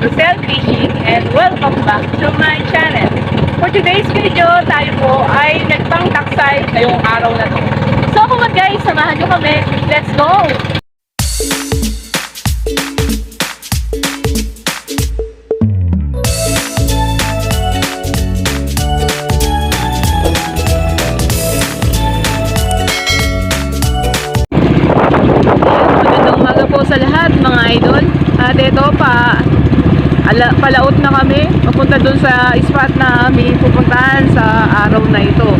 Rosel Fishing and welcome back to my channel. For today's video, tayo po ay nagpang-taksay ngayong araw na to. So kung guys, samahan nyo kami. Let's go! Sa lahat mga idol. At ito pa, ala, palaot na kami. Papunta dun sa spot na aming pupuntahan sa araw na ito.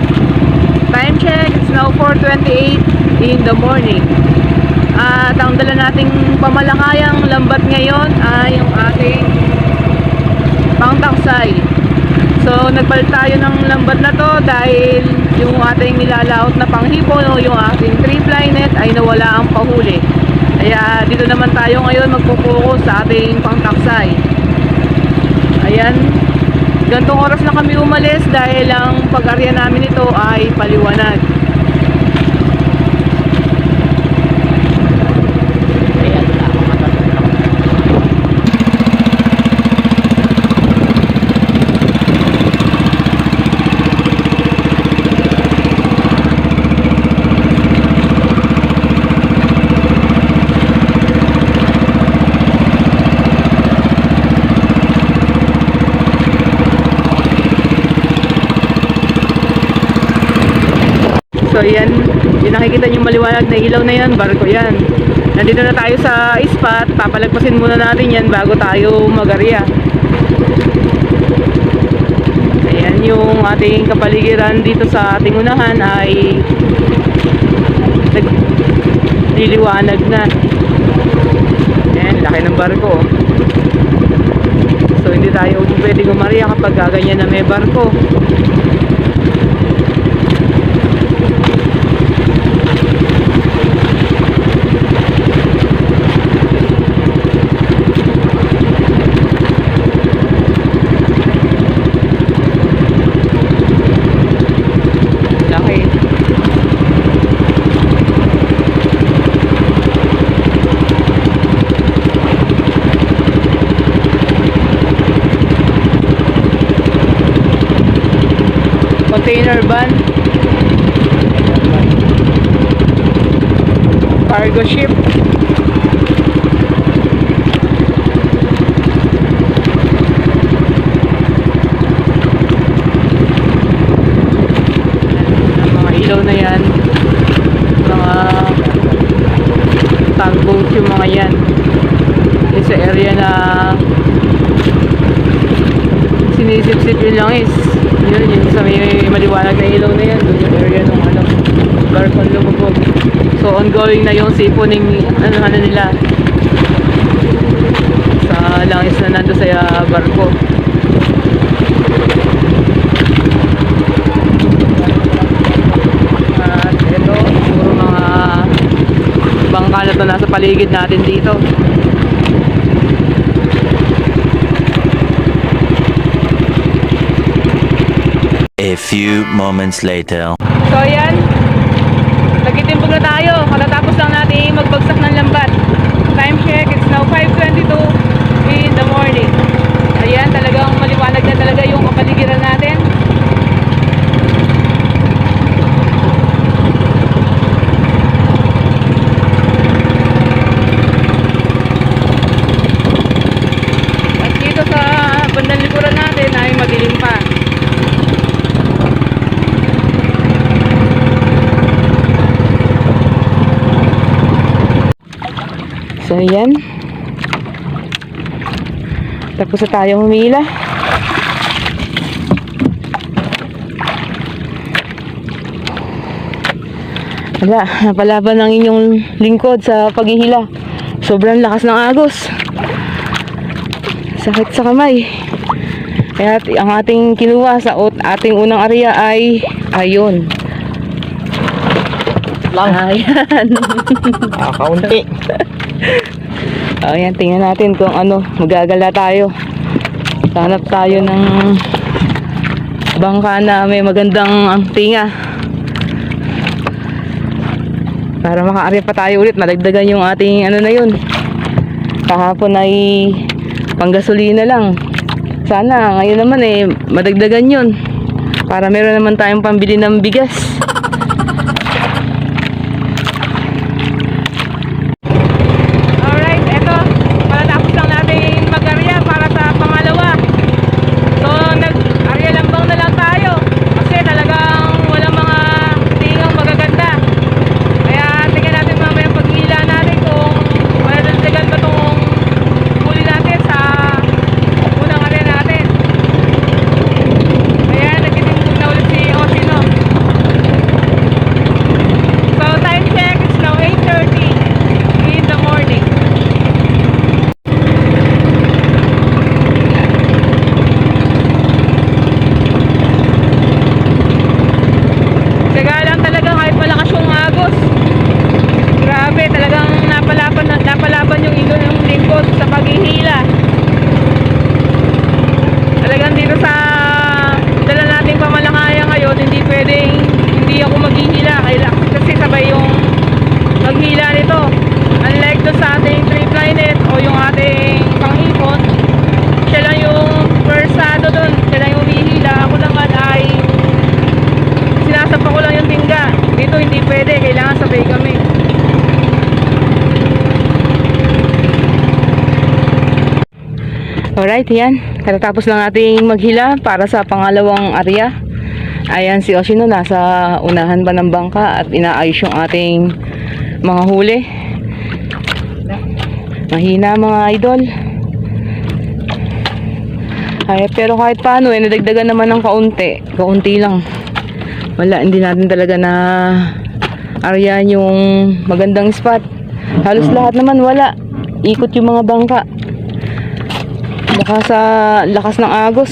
Time check, it's now 4.28 in the morning. At ang dala nating pamalakayang lambat ngayon ay yung ating pangtaksay. So, nagpalit tayo ng lambat na to dahil yung ating nilalaot na panghipon o yung ating three-ply net ay nawala ang pahuli. Kaya dito naman tayo ngayon magpo-focus sa ating pangtaksay. Ayan. Gantong oras na kami umalis dahil ang pag-arya namin ito ay paliwanag. So yan, yung nakikita niyo maliwanag na ilaw na yan, barko yan. Nandito na tayo sa spot, papalagpasin muna natin yan bago tayo magarya. Ayan yung ating kapaligiran dito sa ating unahan ay nagliliwanag na. Ayan, laki ng barko. So hindi tayo pwedeng umarya kapag gaganyan na may barko. Laki. Container van. Cargo ship. Mga ilaw na yan. Mga tugboat yung mga yan. Sa area na sinisip-sip. Yun, yun sa may maliwanag na ilaw na yan. Doon yung area ng ano, Garcon Lumubog. So ongoing na yung siponing ano, ano nila sa langis na nando sa uh, barko. At ito, puro mga bangka na to nasa paligid natin dito. Few moments later. So ayan, nagtitimpog na tayo. Katatapos lang natin magbagsak ng lambat. Time check, it's now 5.22 in the morning. Ayan, talagang maliwanag na talaga yung kapaligiran natin. At dito sa bandang likuran natin ay madilim pa. So, ayan. Tapos na tayo humila. Wala, napalaban ng inyong lingkod sa paghihila. Sobrang lakas ng agos. Sakit sa kamay. Kaya ang ating kinuha sa ating unang area ay ayun. Lang. Ayan. Ah, kaunti. O yan, tingnan natin kung ano, magagala tayo. Hanap tayo ng bangka na may magandang tinga. Para makaari pa tayo ulit, madagdagan yung ating ano na yun. Kahapon ay panggasolina lang. Sana ngayon naman eh madagdagan yun. Para meron naman tayong pambili ng bigas. Alright, eto. Palatapos lang natin mag-arya para sa pangalawa. So, nag-arya lambang na lang tayo. Kasi talagang walang mga tingang magaganda. Kaya tingnan natin mamaya ang paghila natin kung madadagdagan ba itong huli natin sa unang arya natin. Kaya nagtitingin na ulit si Osino. So, time check is now 8.30 in the morning. Teka lang talaga kahit malakas yung agos. Grabe, talagang napalaban, napalaban yung ilo ng lingkod sa paghihila. Talagang dito sa dala nating pamalakaya ngayon, hindi pwedeng hindi ako maghihila. Kaila- Kasi sabay yung maghila nito. Unlike doon sa ating tree planet o yung ating pangipon, siya lang yung versado doon. Siya lang yung humihila. Ako naman ay sinasapa ko lang yung tingga. Dito hindi pwede, kailangan sabay kami. Alright, yan. Katatapos lang nating maghila para sa pangalawang area. Ayan si Oshino, nasa unahan ba ng bangka at inaayos yung ating mga huli. Mahina mga idol. Ay, pero kahit paano, eh, nadagdagan naman ng kaunti. Kaunti lang. Wala, hindi natin talaga na aryan yung magandang spot. Halos lahat naman wala. Ikot yung mga bangka. Baka sa lakas ng agos.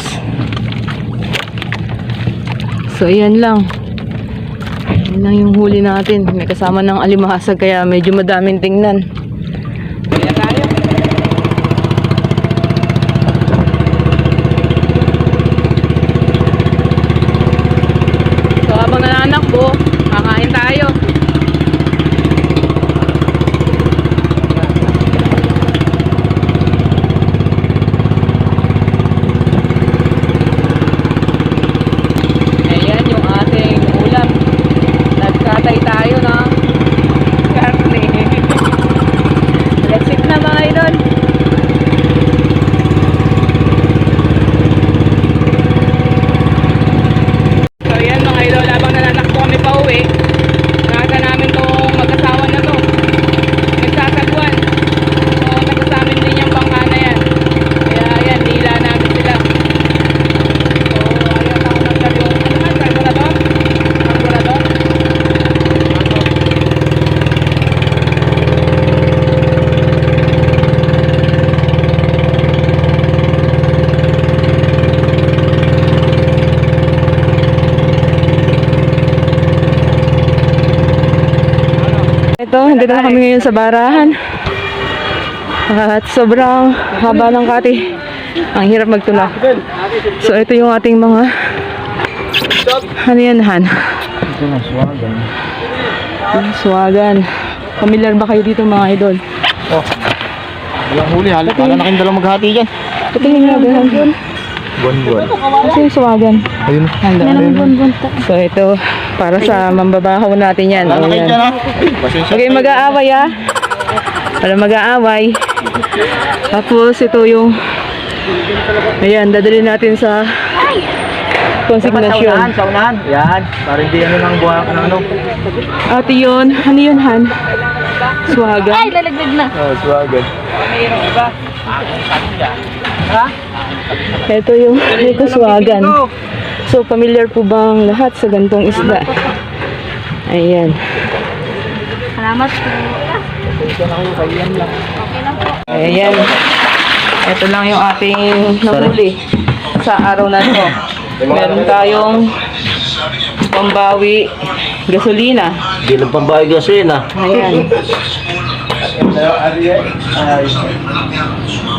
So, ayan lang. Ayan lang yung huli natin. May kasama ng alimahasag kaya medyo madaming tingnan. Kaya tayo. So, habang nananakbo, kakain tayo. Ayan yung ating ulam. Nagkatay tayo ng karne. Let's eat na mga idol. So yan mga idol, habang nanatakbo kami pa uwi, nakita namin tong mag-asawa na to. Nagsasagwan. So nagkasamin din yung bangka na yan. Kaya yan, nila namin sila. So ayun ako nagdar yung, ano nga, carburetor? Carburetor? Ito, hindi na kami ngayon sa barahan. At sobrang haba ng kati. Ang hirap magtulak. So, ito yung ating mga ano yan, Han? Ito na, swagan. Swagan. Familiar ba kayo dito mga idol? Oh. Walang huli, halos wala na kayong dalang maghati dyan. Ito yung mga Buwan-buwan. Kasi yung swagan. Ayun. Handa. So, ito, para sa mambabahaw natin yan. Wala na kayo Ayan. dyan ha. Pasensya. Okay, mag-aaway ah. Wala mag-aaway. Tapos ito yung Ayan, dadalhin natin sa konsignasyon. Sa unahan. Yan. Para hindi ano nang buwan ng ano. At yun, ano yun Han? Swaga. Ay, lalaglag na. Oh, swagan. Ito yung, ito swagan. So, familiar po bang lahat sa gantong isda? Ayan. Salamat po. Ayan. Ito lang yung ating nahuli sa araw na to. Meron tayong pambawi gasolina. Hindi lang pambayad gasolina. Ayan. Ayan,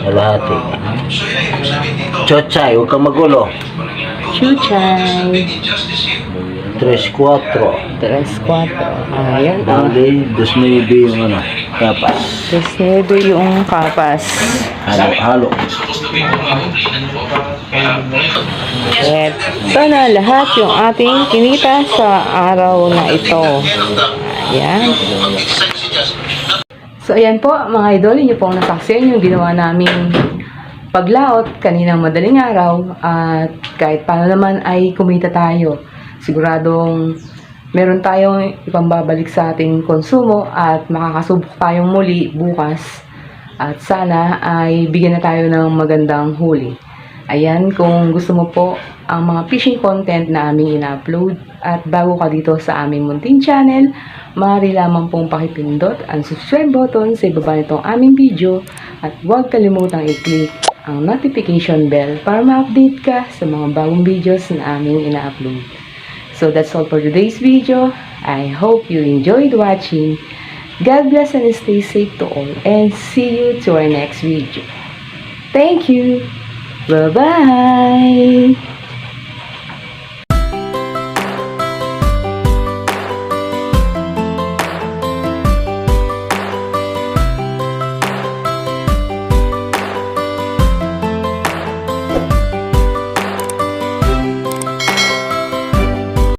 kalahati. Chochay, huwag kang magulo. Chuchay. 3-4. 3, 4. Ayan. Oh. Bali, 2-9 yung ano, kapas. Tapos nebe yung kapas. Halo-halo. Ito na lahat yung ating kinita sa araw na ito. Ayan. So ayan po mga idol, inyo pong nasaksiyan yung ginawa naming paglaot kaninang madaling araw at kahit paano naman ay kumita tayo. Siguradong meron tayong ipambabalik sa ating konsumo at makakasubok tayong muli bukas at sana ay bigyan na tayo ng magandang huli. Ayan, kung gusto mo po ang mga fishing content na aming ina-upload at bago ka dito sa aming munting channel, maaari lamang pong pakipindot ang subscribe button sa ibaba nitong aming video at huwag kalimutang i-click ang notification bell para ma-update ka sa mga bagong videos na aming ina-upload. So that's all for today's video. I hope you enjoyed watching. God bless and stay safe to all and see you to our next video. Thank you. Bye-bye.